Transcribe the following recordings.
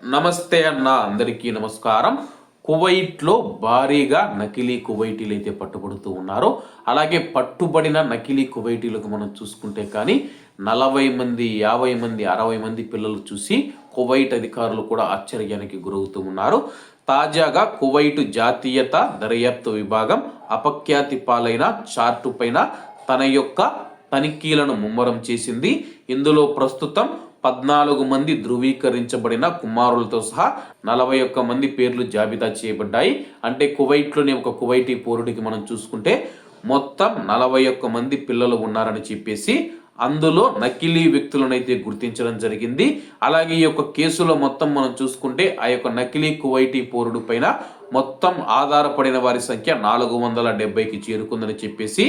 నమస్తే అన్న అందరికీ నమస్కారం. కువైట్లో భారీగా నకిలీ కువైటీలు అయితే పట్టుబడుతూ ఉన్నారు అలాగే పట్టుబడిన నకిలీ కువైటీలకు మనం చూసుకుంటే కానీ నలభై మంది యాభై మంది అరవై మంది పిల్లలు చూసి కువైట్ అధికారులు కూడా ఆశ్చర్యానికి గురవుతూ ఉన్నారు. తాజాగా కువైట్ జాతీయత దర్యాప్తు విభాగం అపఖ్యాతి పాలైన చార్టు పైన తన యొక్క తనిఖీలను ముమ్మరం చేసింది. ఇందులో ప్రస్తుతం పద్నాలుగు మంది ధృవీకరించబడిన కుమారులతో సహా నలభై ఒక్క మంది పేర్లు జాబితా చేయబడ్డాయి. అంటే కువైట్లోని ఒక కువైటీ పౌరుడికి మనం చూసుకుంటే మొత్తం నలభై ఒక్క మంది పిల్లలు ఉన్నారని చెప్పేసి అందులో నకిలీ వ్యక్తులనైతే గుర్తించడం జరిగింది. అలాగే ఈ యొక్క కేసులో మొత్తం మనం చూసుకుంటే ఆ యొక్క నకిలీ కువైటీ పౌరుడు పైన మొత్తం ఆధారపడిన వారి సంఖ్య నాలుగు వందల డెబ్బైకి చేరుకుందని చెప్పేసి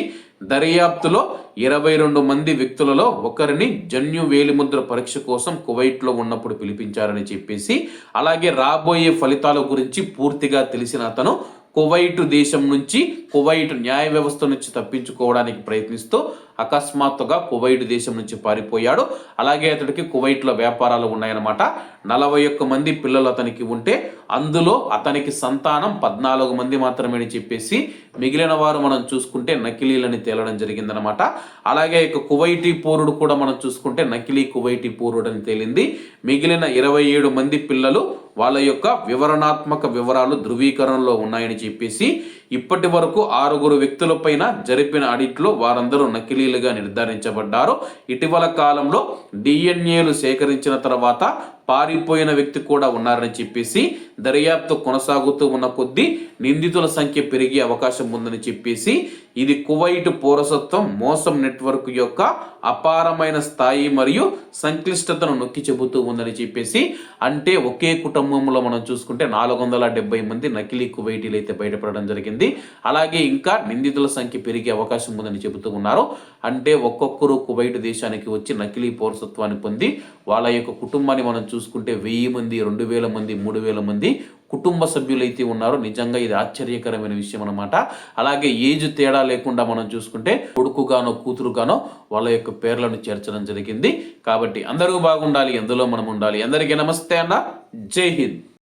దర్యాప్తులో ఇరవై రెండు మంది వ్యక్తులలో ఒకరిని జన్యు వేలిముద్ర పరీక్ష కోసం కువైట్లో ఉన్నప్పుడు పిలిపించారని చెప్పేసి అలాగే రాబోయే ఫలితాల గురించి పూర్తిగా తెలిసిన అతను కువైటు దేశం నుంచి కువైట్ న్యాయ వ్యవస్థ నుంచి తప్పించుకోవడానికి ప్రయత్నిస్తూ అకస్మాత్తుగా కువైట్ దేశం నుంచి పారిపోయాడు. అలాగే అతడికి కువైట్లో వ్యాపారాలు ఉన్నాయన్నమాట. నలభై ఒక్క మంది పిల్లలు అతనికి ఉంటే అందులో అతనికి సంతానం పద్నాలుగు మంది మాత్రమే అని చెప్పేసి మిగిలిన వారు మనం చూసుకుంటే నకిలీలని తేలడం జరిగిందనమాట అలాగే ఇక కువైటీ పౌరుడు కూడా మనం చూసుకుంటే నకిలీ కువైటీ పూరుడు అని తేలింది. మిగిలిన ఇరవై ఏడు మంది పిల్లలు వాళ్ళ యొక్క వివరణాత్మక వివరాలు ధృవీకరణలో ఉన్నాయని చెప్పేసి ఇప్పటి వరకు ఆరుగురు వ్యక్తులపైన జరిపిన ఆడిట్లో వారందరూ నకిలీలుగా నిర్ధారించబడ్డారు. ఇటీవల కాలంలో డిఎన్ఏలు సేకరించిన తర్వాత పారిపోయిన వ్యక్తి కూడా ఉన్నారని చెప్పేసి దర్యాప్తు కొనసాగుతూ ఉన్న కొద్దీ నిందితుల సంఖ్య పెరిగే అవకాశం ఉందని చెప్పేసి ఇది కువైట్ పౌరసత్వం మోసం నెట్వర్క్ యొక్క అపారమైన స్థాయి మరియు సంక్లిష్టతను నొక్కి చెబుతూ ఉందని చెప్పేసి అంటే ఒకే కుటుంబంలో మనం చూసుకుంటే నాలుగు వందల డెబ్బై మంది నకిలీ కువైటీలు అయితే బయటపడడం జరిగింది. అలాగే ఇంకా నిందితుల సంఖ్య పెరిగే అవకాశం ఉందని చెబుతూ ఉన్నారు. అంటే ఒక్కొక్కరు కువైట్ దేశానికి వచ్చి నకిలీ పౌరసత్వాన్ని పొంది వాళ్ళ యొక్క కుటుంబాన్ని మనం చూసుకుంటే వెయ్యి మంది రెండు వేల మంది మూడు వేల మంది కుటుంబ సభ్యులైతే ఉన్నారు. నిజంగా ఇది ఆశ్చర్యకరమైన విషయం అనమాట అలాగే ఏజ్ తేడా లేకుండా మనం చూసుకుంటే కొడుకుగానో కూతురుగానో వాళ్ళ యొక్క పేర్లను చేర్చడం జరిగింది. కాబట్టి అందరూ బాగుండాలి ఎందులో మనం ఉండాలి. అందరికీ నమస్తే అన్న. జై హింద్.